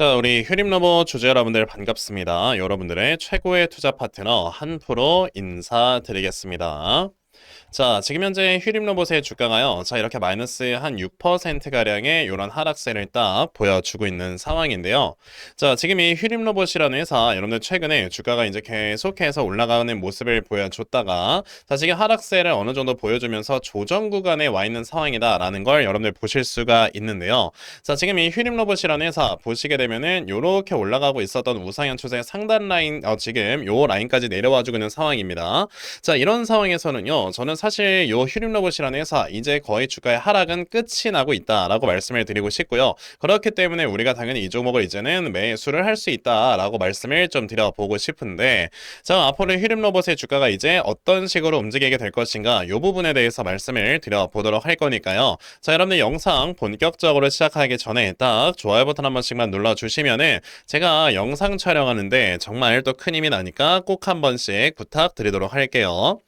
자, 우리 휴림러버 주주 여러분들 반갑습니다. 여러분들의 최고의 투자 파트너 한프로 인사드리겠습니다. 자, 지금 현재 휴림 로봇의 주가가요. 자, 이렇게 마이너스 한 6%가량의 이런 하락세를 딱 보여주고 있는 상황인데요. 자, 지금 이 휴림 로봇이라는 회사, 여러분들 최근에 주가가 이제 계속해서 올라가는 모습을 보여줬다가, 자, 지금 하락세를 어느 정도 보여주면서 조정 구간에 와 있는 상황이다라는 걸 여러분들 보실 수가 있는데요. 자, 지금 이 휴림 로봇이라는 회사 보시게 되면은 요렇게 올라가고 있었던 우상향 추세 상단 라인, 어, 지금 요 라인까지 내려와 주고 있는 상황입니다. 자, 이런 상황에서는요, 저는 사실 요 휴림로봇이라는 회사 이제 거의 주가의 하락은 끝이 나고 있다라고 말씀을 드리고 싶고요. 그렇기 때문에 우리가 당연히 이 종목을 이제는 매수를 할 수 있다라고 말씀을 좀 드려보고 싶은데 자 앞으로 휴림로봇의 주가가 이제 어떤 식으로 움직이게 될 것인가 요 부분에 대해서 말씀을 드려보도록 할 거니까요. 자 여러분들 영상 본격적으로 시작하기 전에 딱 좋아요 버튼 한 번씩만 눌러주시면은 제가 영상 촬영하는데 정말 또 큰 힘이 나니까 꼭 한 번씩 부탁드리도록 할게요.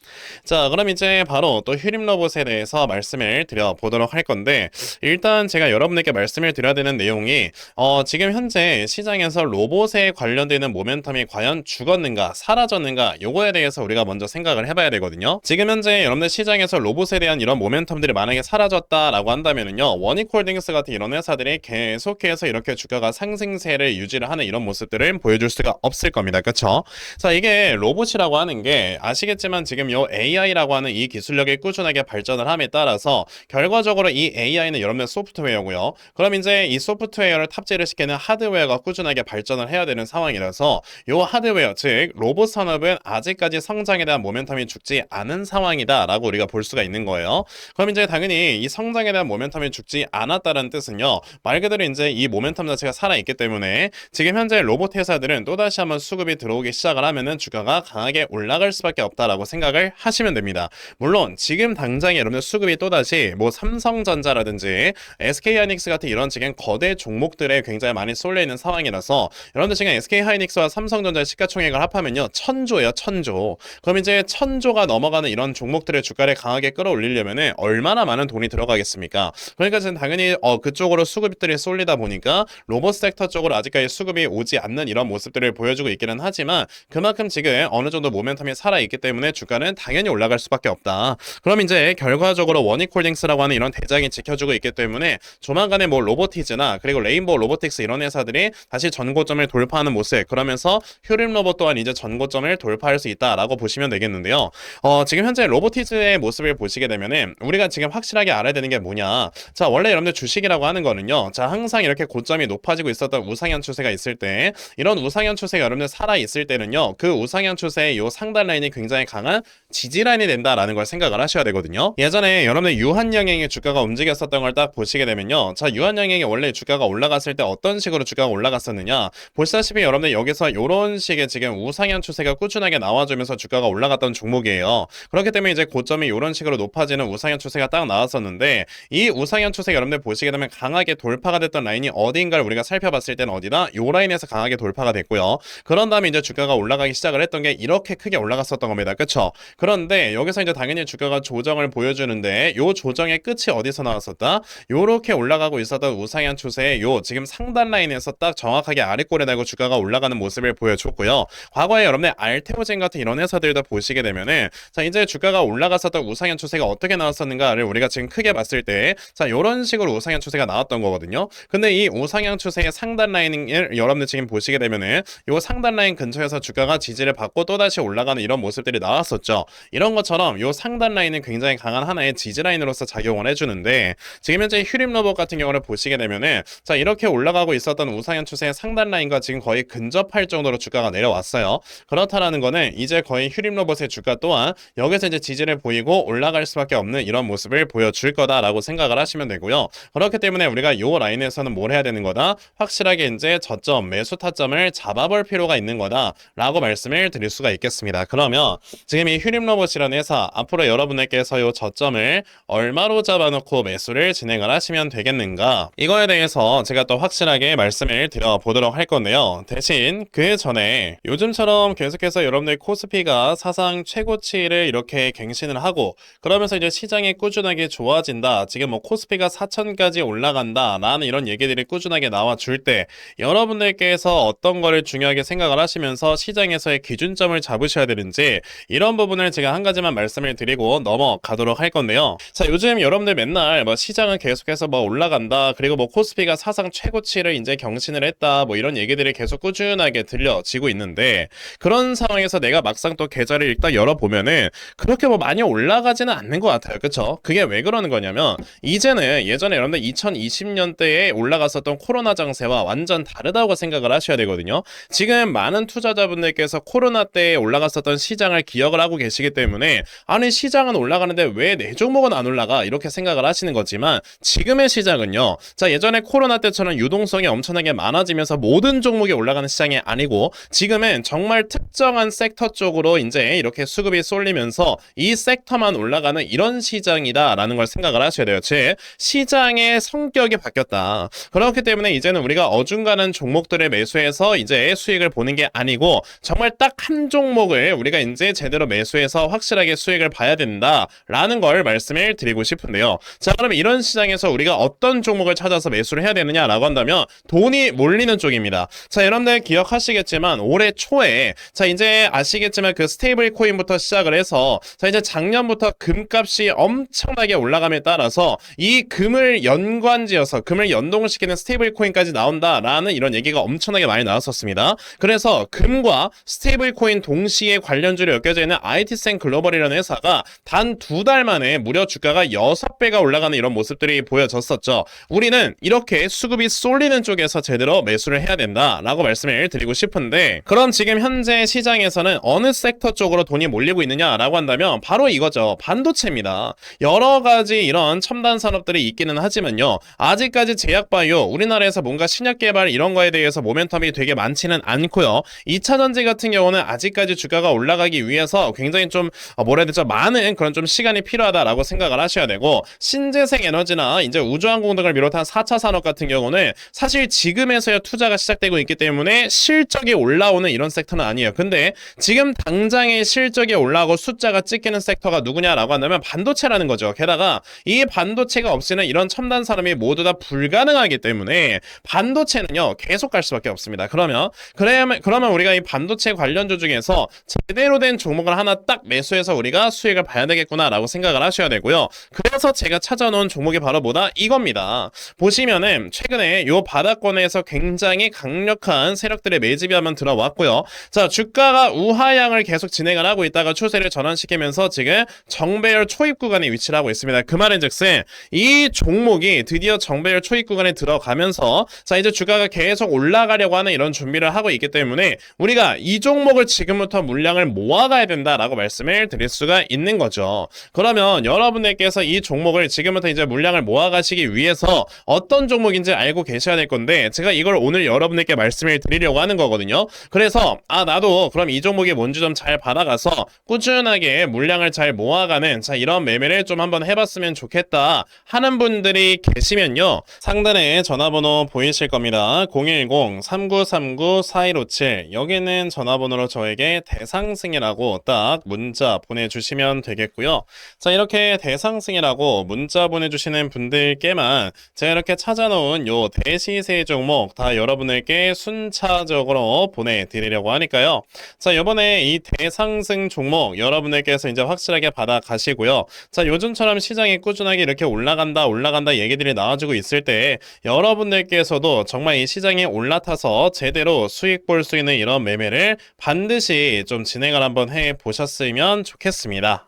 자 그럼 이제 바로 또 휴림 로봇에 대해서 말씀을 드려보도록 할 건데 일단 제가 여러분에게 말씀을 드려야 되는 내용이 어, 지금 현재 시장에서 로봇에 관련되는 모멘텀이 과연 죽었는가 사라졌는가 요거에 대해서 우리가 먼저 생각을 해봐야 되거든요. 지금 현재 여러분들 시장에서 로봇에 대한 이런 모멘텀들이 만약에 사라졌다라고 한다면은요 원익홀딩스 같은 이런 회사들이 계속해서 이렇게 주가가 상승세를 유지를 하는 이런 모습들을 보여줄 수가 없을 겁니다. 그쵸? 자 이게 로봇이라고 하는 게 아시겠지만 지금 요 AI라고 하는 이 기술력이 꾸준하게 발전을 함에 따라서 결과적으로 이 AI는 여러분의 소프트웨어고요. 그럼 이제 이 소프트웨어를 탑재를 시키는 하드웨어가 꾸준하게 발전을 해야 되는 상황이라서 이 하드웨어 즉 로봇 산업은 아직까지 성장에 대한 모멘텀이 죽지 않은 상황이다라고 우리가 볼 수가 있는 거예요. 그럼 이제 당연히 이 성장에 대한 모멘텀이 죽지 않았다는 뜻은요. 말 그대로 이제 이 모멘텀 자체가 살아 있기 때문에 지금 현재 로봇 회사들은 또 다시 한번 수급이 들어오기 시작을 하면은 주가가 강하게 올라갈 수밖에 없다라고 생각을 하시면 됩니다. 물론 지금 당장에 여러분들 수급이 또다시 뭐 삼성전자라든지 SK하이닉스 같은 이런 지금 거대 종목들에 굉장히 많이 쏠려 있는 상황이라서 여러분들 지금 SK하이닉스와 삼성전자 시가총액을 합하면요. 천조예요 천조. 그럼 이제 천조가 넘어가는 이런 종목들의 주가를 강하게 끌어올리려면은 얼마나 많은 돈이 들어가겠습니까? 그러니까 지금 당연히 어 그쪽으로 수급들이 쏠리다 보니까 로봇 섹터 쪽으로 아직까지 수급이 오지 않는 이런 모습들을 보여주고 있기는 하지만 그만큼 지금 어느 정도 모멘텀이 살아 있기 때문에 주가는 당연히 올라갈 수밖에 없다. 그럼 이제 결과적으로 원익홀딩스라고 하는 이런 대장이 지켜주고 있기 때문에 조만간에 뭐 로보티즈나 그리고 레인보우 로보틱스 이런 회사들이 다시 전고점을 돌파하는 모습 그러면서 휴림 로봇 또한 이제 전고점을 돌파할 수 있다라고 보시면 되겠는데요. 어, 지금 현재 로보티즈의 모습을 보시게 되면은 우리가 지금 확실하게 알아야 되는 게 뭐냐. 자, 원래 여러분들 주식이라고 하는 거는요. 자, 항상 이렇게 고점이 높아지고 있었던 우상향 추세가 있을 때 이런 우상향 추세가 여러분들 살아 있을 때는요. 그 우상향 추세의 요 상단 라인이 굉장히 강한 지지 라인이 된다라는 걸 생각을 하셔야 되거든요. 예전에 여러분들 유한양행의 주가가 움직였었던 걸 딱 보시게 되면요. 자, 유한양행이 원래 주가가 올라갔을 때 어떤 식으로 주가가 올라갔었느냐. 보시다시피 여러분들 여기서 이런 식의 지금 우상향 추세가 꾸준하게 나와주면서 주가가 올라갔던 종목이에요. 그렇기 때문에 이제 고점이 이런 식으로 높아지는 우상향 추세가 딱 나왔었는데 이 우상향 추세 여러분들 보시게 되면 강하게 돌파가 됐던 라인이 어디인가를 우리가 살펴봤을 때는 어디나 요 라인에서 강하게 돌파가 됐고요. 그런 다음에 이제 주가가 올라가기 시작을 했던 게 이렇게 크게 올라갔었던 겁니다. 그쵸? 그런데 여기 서 이제 당연히 주가가 조정을 보여주는데 요 조정의 끝이 어디서 나왔었다? 요렇게 올라가고 있었던 우상향 추세의 요 지금 상단 라인에서 딱 정확하게 아래꼴에 달고 주가가 올라가는 모습을 보여줬고요. 과거에 여러분의 알테오젠 같은 이런 회사들도 보시게 되면은 자 이제 주가가 올라갔었던 우상향 추세가 어떻게 나왔었는가를 우리가 지금 크게 봤을 때 자 요런 식으로 우상향 추세가 나왔던 거거든요. 근데 이 우상향 추세의 상단 라인을 여러분들 지금 보시게 되면은 요 상단 라인 근처에서 주가가 지지를 받고 또다시 올라가는 이런 모습들이 나왔었죠. 이런 것처럼 요 상단 라인은 굉장히 강한 하나의 지지 라인으로서 작용을 해주는데 지금 현재 휴림 로봇 같은 경우를 보시게 되면은 자 이렇게 올라가고 있었던 우상향 추세의 상단 라인과 지금 거의 근접할 정도로 주가가 내려왔어요. 그렇다라는 거는 이제 거의 휴림 로봇의 주가 또한 여기서 이제 지지를 보이고 올라갈 수밖에 없는 이런 모습을 보여줄 거다라고 생각을 하시면 되고요. 그렇기 때문에 우리가 요 라인에서는 뭘 해야 되는 거다? 확실하게 이제 저점 매수 타점을 잡아볼 필요가 있는 거다라고 말씀을 드릴 수가 있겠습니다. 그러면 지금 이 휴림 로봇이라는 회사 자, 앞으로 여러분들께서 요 저점을 얼마로 잡아놓고 매수를 진행을 하시면 되겠는가? 이거에 대해서 제가 또 확실하게 말씀을 드려보도록 할 건데요. 대신 그 전에 요즘처럼 계속해서 여러분들 코스피가 사상 최고치를 이렇게 갱신을 하고 그러면서 이제 시장이 꾸준하게 좋아진다. 지금 뭐 코스피가 4천까지 올라간다. 라는 이런 얘기들이 꾸준하게 나와 줄 때 여러분들께서 어떤 거를 중요하게 생각을 하시면서 시장에서의 기준점을 잡으셔야 되는지 이런 부분을 제가 한 가지만 말씀 을 드리고 넘어가도록 할 건데요. 자, 요즘 여러분들 맨날 뭐 시장은 계속해서 뭐 올라간다. 그리고 뭐 코스피가 사상 최고치를 이제 경신을 했다. 뭐 이런 얘기들이 계속 꾸준하게 들려지고 있는데 그런 상황에서 내가 막상 또 계좌를 일단 열어보면은 그렇게 뭐 많이 올라가지는 않는 것 같아요. 그쵸? 그게 왜 그러는 거냐면 이제는 예전에 여러분들 2020년대에 올라갔었던 코로나 장세와 완전 다르다고 생각을 하셔야 되거든요. 지금 많은 투자자분들께서 코로나 때에 올라갔었던 시장을 기억을 하고 계시기 때문에 아니 시장은 올라가는데 왜 내 종목은 안 올라가 이렇게 생각을 하시는 거지만 지금의 시장은요. 자 예전에 코로나 때처럼 유동성이 엄청나게 많아지면서 모든 종목이 올라가는 시장이 아니고 지금은 정말 특정한 섹터 쪽으로 이제 이렇게 수급이 쏠리면서 이 섹터만 올라가는 이런 시장이다라는 걸 생각을 하셔야 돼요. 제 시장의 성격이 바뀌었다. 그렇기 때문에 이제는 우리가 어중간한 종목들을 매수해서 이제 수익을 보는 게 아니고 정말 딱 한 종목을 우리가 이제 제대로 매수해서 확실하게 수익을 봐야 된다라는 걸 말씀을 드리고 싶은데요. 자, 그럼 이런 시장에서 우리가 어떤 종목을 찾아서 매수를 해야 되느냐라고 한다면 돈이 몰리는 쪽입니다. 자, 여러분들 기억하시겠지만 올해 초에 자, 이제 아시겠지만 그 스테이블 코인부터 시작을 해서 자, 이제 작년부터 금값이 엄청나게 올라감에 따라서 이 금을 연관지어서 금을 연동을 시키는 스테이블 코인까지 나온다라는 이런 얘기가 엄청나게 많이 나왔었습니다. 그래서 금과 스테이블 코인 동시에 관련주로 엮여져 있는 IT센 글로벌이 라는 회사가 단 두 달 만에 무려 주가가 6배가 올라가는 이런 모습들이 보여졌었죠. 우리는 이렇게 수급이 쏠리는 쪽에서 제대로 매수를 해야 된다라고 말씀을 드리고 싶은데 그럼 지금 현재 시장에서는 어느 섹터 쪽으로 돈이 몰리고 있느냐라고 한다면 바로 이거죠. 반도체입니다. 여러 가지 이런 첨단 산업들이 있기는 하지만요. 아직까지 제약바이오 우리나라에서 뭔가 신약 개발 이런 거에 대해서 모멘텀이 되게 많지는 않고요. 2차 전지 같은 경우는 아직까지 주가가 올라가기 위해서 굉장히 좀 어, 뭐라 해야? 많은 그런 좀 시간이 필요하다라고 생각을 하셔야 되고 신재생 에너지나 이제 우주항공 등을 비롯한 4차 산업 같은 경우는 사실 지금에서야 투자가 시작되고 있기 때문에 실적이 올라오는 이런 섹터는 아니에요. 근데 지금 당장의 실적이 올라오고 숫자가 찍히는 섹터가 누구냐라고 한다면 반도체라는 거죠. 게다가 이 반도체가 없이는 이런 첨단 산업이 모두 다 불가능하기 때문에 반도체는요 계속 갈 수밖에 없습니다. 그러면 그러면 그러면 우리가 이 반도체 관련주 중에서 제대로 된 종목을 하나 딱 매수해서 우리가 수익을 봐야 되겠구나라고 생각을 하셔야 되고요. 그래서 제가 찾아놓은 종목이 바로 뭐다 이겁니다. 보시면은 최근에 요 바닥권에서 굉장히 강력한 세력들의 매집이 한번 들어왔고요. 자 주가가 우하향을 계속 진행을 하고 있다가 추세를 전환시키면서 지금 정배열 초입 구간에 위치를 하고 있습니다. 그 말인즉슨 이 종목이 드디어 정배열 초입 구간에 들어가면서 자 이제 주가가 계속 올라가려고 하는 이런 준비를 하고 있기 때문에 우리가 이 종목을 지금부터 물량을 모아가야 된다라고 말씀을 드릴 수가 있는 거죠. 그러면 여러분들께서 이 종목을 지금부터 이제 물량을 모아가시기 위해서 어떤 종목인지 알고 계셔야 될 건데 제가 이걸 오늘 여러분들께 말씀을 드리려고 하는 거거든요. 그래서 아 나도 그럼 이 종목이 뭔지 좀 잘 받아가서 꾸준하게 물량을 잘 모아가는 자 이런 매매를 좀 한번 해봤으면 좋겠다 하는 분들이 계시면요 상단에 전화번호 보이실 겁니다 010-3939-4157 여기는 전화번호로 저에게 대상승이라고 딱 문자 보내 주시면 되겠고요 자 이렇게 대상승이라고 문자 보내주시는 분들께만 제가 이렇게 찾아놓은 요 대시세 종목 다 여러분들께 순차적으로 보내드리려고 하니까요 자 이번에 이 대상승 종목 여러분들께서 이제 확실하게 받아 가시고요. 자 요즘처럼 시장이 꾸준하게 이렇게 올라간다 올라간다 얘기들이 나와주고 있을 때 여러분들께서도 정말 이 시장에 올라타서 제대로 수익 볼 수 있는 이런 매매를 반드시 좀 진행을 한번 해 보셨으면 좋겠습니다.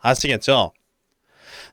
아시겠죠?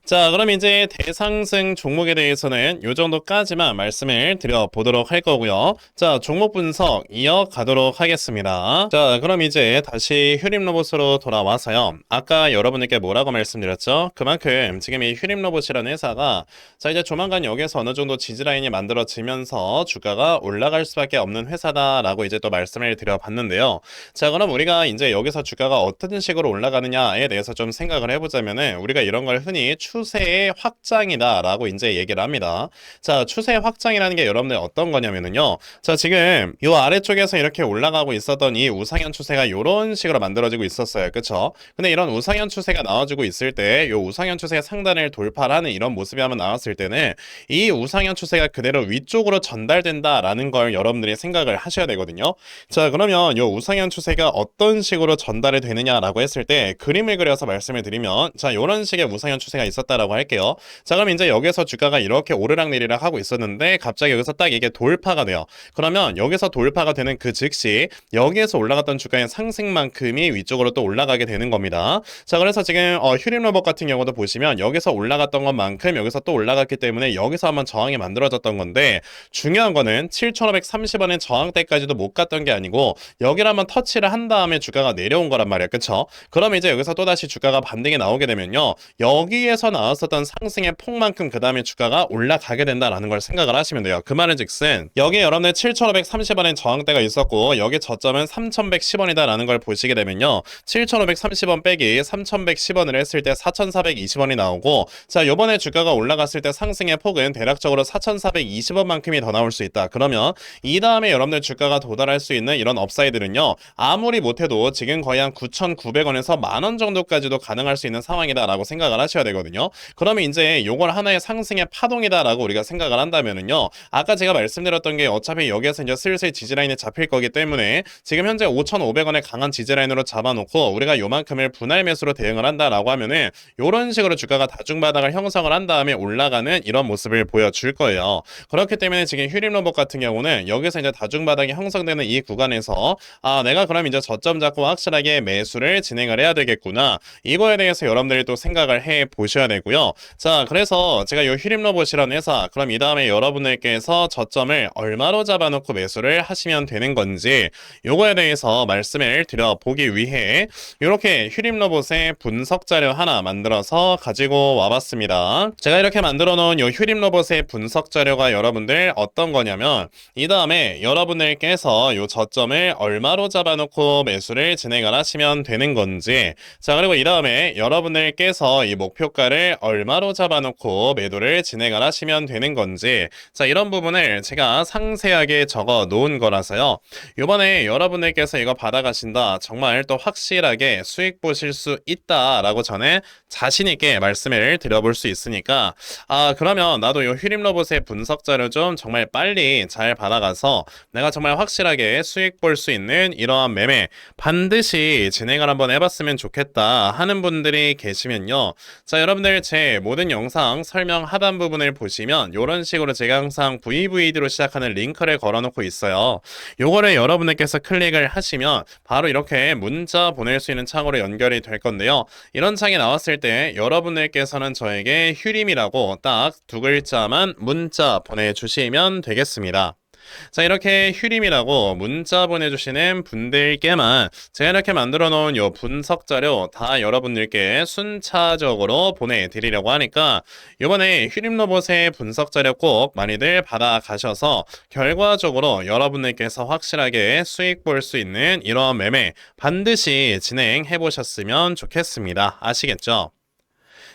자, 그럼 이제 대상승 종목에 대해서는 요 정도까지만 말씀을 드려보도록 할 거고요. 자, 종목 분석 이어가도록 하겠습니다. 자, 그럼 이제 다시 휴림 로봇으로 돌아와서요. 아까 여러분들께 뭐라고 말씀드렸죠? 그만큼 지금 이 휴림 로봇이라는 회사가 자, 이제 조만간 여기서 어느 정도 지지라인이 만들어지면서 주가가 올라갈 수밖에 없는 회사다라고 이제 또 말씀을 드려봤는데요. 자, 그럼 우리가 이제 여기서 주가가 어떤 식으로 올라가느냐에 대해서 좀 생각을 해보자면은 우리가 이런 걸 흔히 추 세의 확장이다라고 이제 얘기를 합니다. 자, 추세 확장이라는 게 여러분들 어떤 거냐면은요. 자, 지금 이 아래쪽에서 이렇게 올라가고 있었던 이 우상현 추세가 이런 식으로 만들어지고 있었어요. 그쵸? 근데 이런 우상현 추세가 나와주고 있을 때, 이 우상현 추세의 상단을 돌파하는 이런 모습이 한번 나왔을 때는 이 우상현 추세가 그대로 위쪽으로 전달된다라는 걸 여러분들이 생각을 하셔야 되거든요. 자, 그러면 이 우상현 추세가 어떤 식으로 전달이 되느냐라고 했을 때 그림을 그려서 말씀을 드리면 자, 이런 식의 우상현 추세가 있었 다라고 할게요. 자, 그럼 이제 여기서 주가가 이렇게 오르락내리락 하고 있었는데 갑자기 여기서 딱 이게 돌파가 돼요. 그러면 여기서 돌파가 되는 그 즉시 여기에서 올라갔던 주가의 상승만큼이 위쪽으로 또 올라가게 되는 겁니다. 자, 그래서 지금 어, 휴림 로봇 같은 경우도 보시면 여기서 올라갔던 것만큼 여기서 또 올라갔기 때문에 여기서 한번 저항이 만들어졌던 건데 중요한 거는 7,530원의 저항대까지도 못 갔던 게 아니고 여기를 한번 터치를 한 다음에 주가가 내려온 거란 말이야. 그쵸? 그럼 이제 여기서 또다시 주가가 반등이 나오게 되면요. 여기에서 나왔었던 상승의 폭만큼 그 다음에 주가가 올라가게 된다라는 걸 생각을 하시면 돼요. 그 말은 즉슨 여기에 여러분들 7,530원의 저항대가 있었고 여기 저점은 3,110원이다라는 걸 보시게 되면요. 7,530원 빼기 3,110원을 했을 때 4,420원이 나오고 자 요번에 주가가 올라갔을 때 상승의 폭은 대략적으로 4,420원만큼이 더 나올 수 있다. 그러면 이 다음에 여러분들 주가가 도달할 수 있는 이런 업사이드는요. 아무리 못해도 지금 거의 한 9,900원에서 만원 정도까지도 가능할 수 있는 상황이다라고 생각을 하셔야 되거든요. 그러면 이제 요걸 하나의 상승의 파동이다라고 우리가 생각을 한다면은요. 아까 제가 말씀드렸던 게 어차피 여기에서 이제 슬슬 지지라인에 잡힐 거기 때문에 지금 현재 5,500원의 강한 지지라인으로 잡아놓고 우리가 요만큼을 분할 매수로 대응을 한다라고 하면은 요런 식으로 주가가 다중바닥을 형성을 한 다음에 올라가는 이런 모습을 보여줄 거예요. 그렇기 때문에 지금 휴림 로봇 같은 경우는 여기서 이제 다중바닥이 형성되는 이 구간에서 아 내가 그럼 이제 저점 잡고 확실하게 매수를 진행을 해야 되겠구나. 이거에 대해서 여러분들이 또 생각을 해 보셔야 되고요. 자 그래서 제가 이 휴림 로봇이라는 회사 그럼 이 다음에 여러분들께서 저점을 얼마로 잡아놓고 매수를 하시면 되는 건지 요거에 대해서 말씀을 드려보기 위해 이렇게 휴림 로봇의 분석 자료 하나 만들어서 가지고 와봤습니다. 제가 이렇게 만들어 놓은 이 휴림 로봇의 분석 자료가 여러분들 어떤 거냐면 이 다음에 여러분들께서 이 저점을 얼마로 잡아놓고 매수를 진행을 하시면 되는 건지 자 그리고 이 다음에 여러분들께서 이 목표가를 얼마로 잡아놓고 매도를 진행을 하시면 되는 건지 자 이런 부분을 제가 상세하게 적어 놓은 거라서요. 이번에 여러분들께서 이거 받아가신다 정말 또 확실하게 수익 보실 수 있다라고 전에 자신 있게 말씀을 드려볼 수 있으니까 아 그러면 나도 이 휴림 로봇의 분석 자료 좀 정말 빨리 잘 받아가서 내가 정말 확실하게 수익 볼 수 있는 이러한 매매 반드시 진행을 한번 해봤으면 좋겠다 하는 분들이 계시면요. 자 여러분들 제 모든 영상 설명 하단 부분을 보시면 이런 식으로 제가 항상 VVD로 시작하는 링크를 걸어놓고 있어요 요거를 여러분들께서 클릭을 하시면 바로 이렇게 문자 보낼 수 있는 창으로 연결이 될 건데요 이런 창이 나왔을 때 여러분들께서는 저에게 휴림이라고 딱 두 글자만 문자 보내주시면 되겠습니다. 자 이렇게 휴림이라고 문자 보내주시는 분들께만 제가 이렇게 만들어 놓은 요 분석 자료 다 여러분들께 순차적으로 보내드리려고 하니까 이번에 휴림 로봇의 분석 자료 꼭 많이들 받아가셔서 결과적으로 여러분들께서 확실하게 수익 볼 수 있는 이런 매매 반드시 진행해 보셨으면 좋겠습니다. 아시겠죠?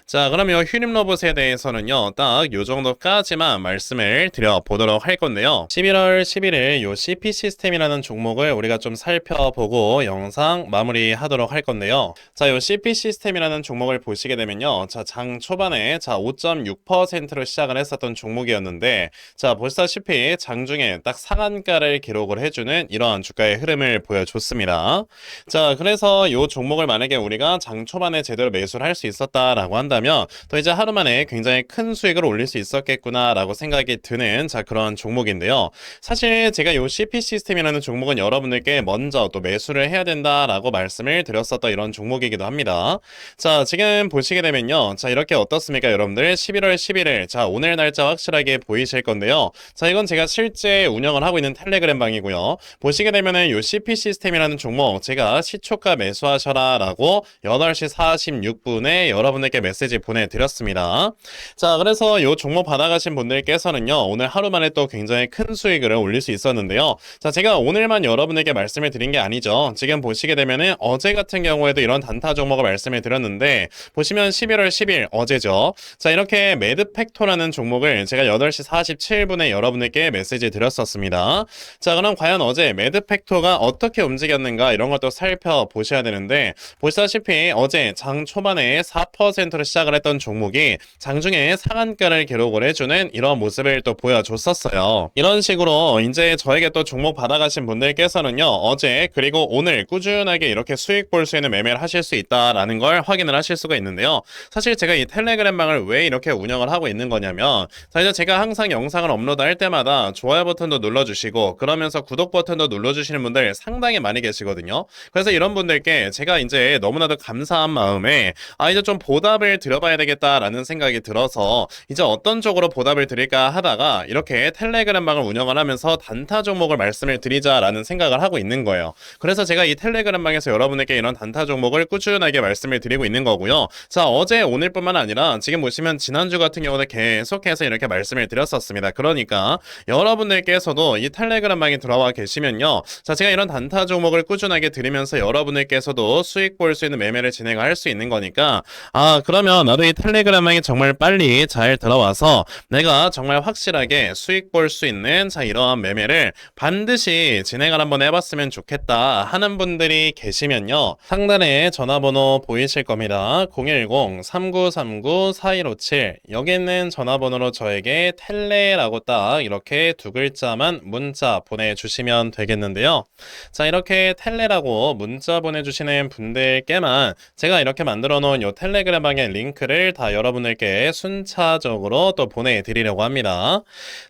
자, 이 휴림 로봇에 대해서는요, 딱 요 정도까지만 말씀을 드려보도록 할 건데요. 11월 11일 요 CP 시스템이라는 종목을 우리가 좀 살펴보고 영상 마무리하도록 할 건데요. 자, 요 CP 시스템이라는 종목을 보시게 되면요. 자, 장 초반에 자, 5.6%로 시작을 했었던 종목이었는데, 자, 보시다시피 장중에 딱 상한가를 기록을 해주는 이러한 주가의 흐름을 보여줬습니다. 자, 그래서 요 종목을 만약에 우리가 장 초반에 제대로 매수를 할 수 있었다라고 한다 한다면 또 이제 하루 만에 굉장히 큰 수익을 올릴 수 있었겠구나라고 생각이 드는 자 그런 종목인데요. 사실 제가 이 CP 시스템이라는 종목은 여러분들께 먼저 또 매수를 해야 된다라고 말씀을 드렸었던 이런 종목이기도 합니다. 자 지금 보시게 되면요. 자 이렇게 어떻습니까 여러분들 11월 11일 자 오늘 날짜 확실하게 보이실 건데요. 자 이건 제가 실제 운영을 하고 있는 텔레그램 방이고요. 보시게 되면은 요 CP 시스템이라는 종목 제가 시초가 매수하셔라라고 8시 46분에 여러분들께 메시지 보내드렸습니다. 자 그래서 요 종목 받아가신 분들께서는요 오늘 하루 만에 또 굉장히 큰 수익을 올릴 수 있었는데요. 자 제가 오늘만 여러분에게 말씀을 드린 게 아니죠. 지금 보시게 되면은 어제 같은 경우에도 이런 단타 종목을 말씀을 드렸는데 보시면 11월 10일 어제죠. 자 이렇게 매드팩토라는 종목을 제가 8시 47분에 여러분에게 메시지 드렸었습니다. 자 그럼 과연 어제 매드팩토가 어떻게 움직였는가 이런 것도 살펴보셔야 되는데 보시다시피 어제 장 초반에 4%로 시작 을 했던 종목이 장중에 상한가를 기록을 해주는 이런 모습을 또 보여줬었어요. 이런 식으로 이제 저에게 또 종목 받아가신 분들께서는요 어제 그리고 오늘 꾸준하게 이렇게 수익 볼 수 있는 매매를 하실 수 있다라는 걸 확인을 하실 수가 있는데요. 사실 제가 이 텔레그램방을 왜 이렇게 운영을 하고 있는 거냐면 자 이제 제가 항상 영상을 업로드할 때마다 좋아요 버튼도 눌러주시고 그러면서 구독 버튼도 눌러주시는 분들 상당히 많이 계시거든요. 그래서 이런 분들께 제가 이제 너무나도 감사한 마음에 아 이제 좀 보답을 드려봐야 되겠다라는 생각이 들어서 이제 어떤 쪽으로 보답을 드릴까 하다가 이렇게 텔레그램방을 운영을 하면서 단타 종목을 말씀을 드리자라는 생각을 하고 있는 거예요. 그래서 제가 이 텔레그램방에서 여러분에게 이런 단타 종목을 꾸준하게 말씀을 드리고 있는 거고요. 자 어제 오늘뿐만 아니라 지금 보시면 지난주 같은 경우는 계속해서 이렇게 말씀을 드렸었습니다. 그러니까 여러분들께서도 이 텔레그램방에 들어와 계시면요. 자 제가 이런 단타 종목을 꾸준하게 드리면서 여러분들께서도 수익 볼 수 있는 매매를 진행할 수 있는 거니까 아 그러면 나도 이 텔레그램방에 정말 빨리 잘 들어와서 내가 정말 확실하게 수익 볼 수 있는 자 이러한 매매를 반드시 진행을 한번 해봤으면 좋겠다 하는 분들이 계시면요. 상단에 전화번호 보이실 겁니다. 010-3939-4157 여기 있는 전화번호로 저에게 텔레라고 딱 이렇게 두 글자만 문자 보내주시면 되겠는데요. 자 이렇게 텔레라고 문자 보내주시는 분들께만 제가 이렇게 만들어 놓은 요 텔레그램 방의 링크를 다 여러분들께 순차적으로 또 보내드리려고 합니다.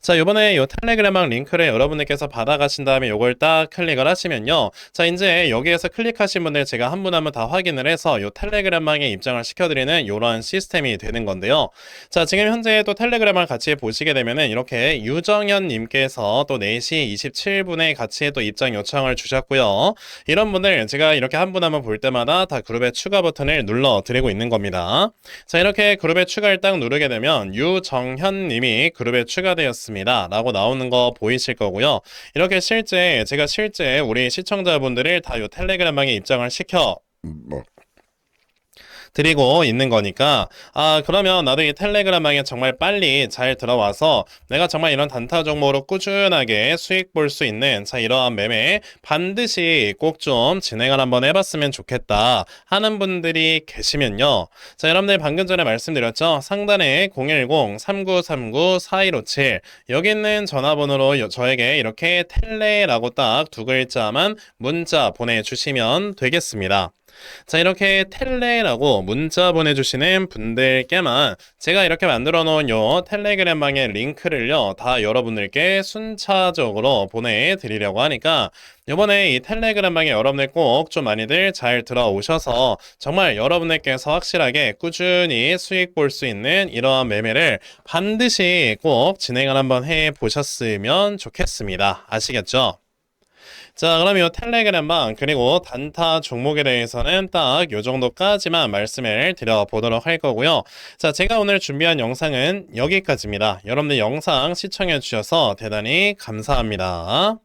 자 이번에 요 텔레그램 방 링크를 여러분들께서 받아가신 다음에 요걸 딱 클릭을 하시면요. 자 이제 여기에서 클릭하신 분들 제가 한 분 한 분 다 확인을 해서 요 텔레그램 방에 입장을 시켜드리는 이러한 시스템이 되는 건데요. 자 지금 현재 또 텔레그램을 같이 보시게 되면은 이렇게 유정현 님께서 또 4시 27분에 같이 또 입장 요청을 주셨고요. 이런 분들 제가 이렇게 한 분 한 분 볼 때마다 다 그룹에 추가 버튼을 눌러 드리고 있는 겁니다 자 이렇게 그룹에 추가를 딱 누르게 되면 유정현 님이 그룹에 추가되었습니다. 라고 나오는 거 보이실 거고요. 이렇게 실제 제가 실제 우리 시청자분들을 다 요 텔레그램 방에 입장을 시켜 뭐 드리고 있는 거니까. 아 그러면 나도 이 텔레그램 방에 정말 빨리 잘 들어와서 내가 정말 이런 단타 종목으로 꾸준하게 수익 볼 수 있는 자 이러한 매매 반드시 꼭 좀 진행을 한번 해봤으면 좋겠다 하는 분들이 계시면요. 자 여러분들 방금 전에 말씀드렸죠? 상단에 010-3939-4157 여기 있는 전화번호로 여- 저에게 이렇게 텔레라고 딱 두 글자만 문자 보내주시면 되겠습니다 자, 이렇게 텔레라고 문자 보내주시는 분들께만 제가 이렇게 만들어 놓은 요 텔레그램 방의 링크를요, 다 여러분들께 순차적으로 보내드리려고 하니까 이번에 이 텔레그램 방에 여러분들 꼭 좀 많이들 잘 들어오셔서 정말 여러분들께서 확실하게 꾸준히 수익 볼 수 있는 이러한 매매를 반드시 꼭 진행을 한번 해 보셨으면 좋겠습니다. 아시겠죠? 자, 그럼 이 텔레그램방 그리고 단타 종목에 대해서는 딱 요 정도까지만 말씀을 드려보도록 할 거고요. 자, 제가 오늘 준비한 영상은 여기까지입니다. 여러분들 영상 시청해 주셔서 대단히 감사합니다.